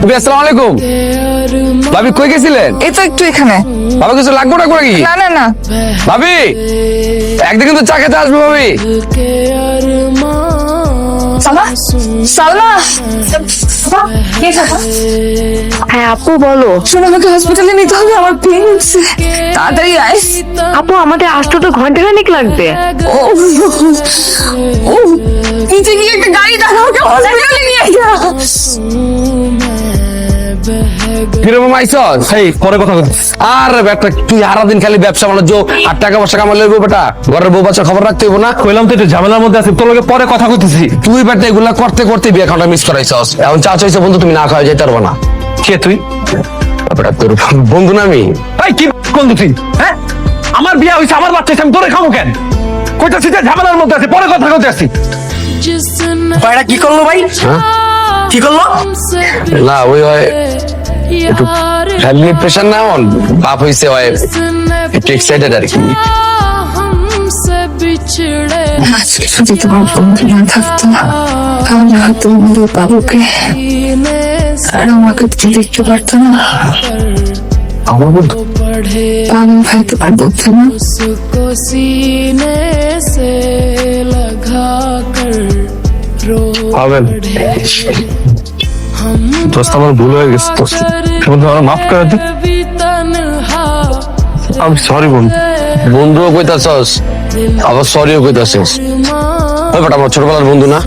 ভাবি আসসালামু আলাইকুম। ভাবি কই গেছিলেন? এই তো একটু এখানে। বাবা কিছু লাগবো না করে কি না না না। ভাবি একদিন কিন্তু চা খেতে আসবে ভাবি। সালমা? সালমা? হ্যাঁ আপু বলো। শোনো আমাকে হসপিটালে নিতে হবে আমার পেন তাড়াতাড়ি আয়। আপু আমাদের আসতে তো ঘণ্টা খানিক লাগবে। ও ও নিচে গিয়ে একটা গাড়ি দাঁড়া আমাকে হসপিটালে নিয়ে যা কীরকম আইসস এই পরে কথা বলছি। আর বেটা তুই সারা দিন খালি ব্যবসা বাণিজ্য আর টাকা পয়সা কামালে লইব বেটা। ঘরের বউ বাচ্চা খবর রাখতে হইব না? কইলাম তো একটু ঝামেলার মধ্যে আছি তোর লগে পরে কথা কইতেছি। তুই বেটা এগুলা করতে করতে বিয়ে খাওয়াটা মিস করাইছস। এখন চা চাইছে বন্ধু তুমি না খাওয়া যাইতে পারব না। কে তুই? বেটা তোর বন্ধু না আমি। এই কি বন্ধু তুই? হ্যাঁ? আমার বিয়া হইছে আমার বাচ্চা আমি তোরে খাব কেন? কইতাছি যে ঝামেলার মধ্যে আছি পরে কথা ভাইরা কি করল ভাই? হ্যাঁ? কি করল? না ওই হয় একটু ফ্যামিলি প্রেশার না অন বাপ হইছে হয় একটু এক্সাইটেড আর কি। আজকে যদি তোমার বন্ধু না থাকতো তাহলে হয়তো আমাদের বাবুকে আর আমাকে তুমি দেখতে পারতো না। আমার বন্ধু পাগল ভাই তোমার বন্ধু না। পাবেন। দোস্ত আমার ভুল হয়ে গেছে দোস্ত। মাফ করে দি আমি সরি বন্ধু। বন্ধুও কইতাছস আবার সরিও কইতাছস। ব্যাপারটা আমার ছোটবেলার বন্ধু না?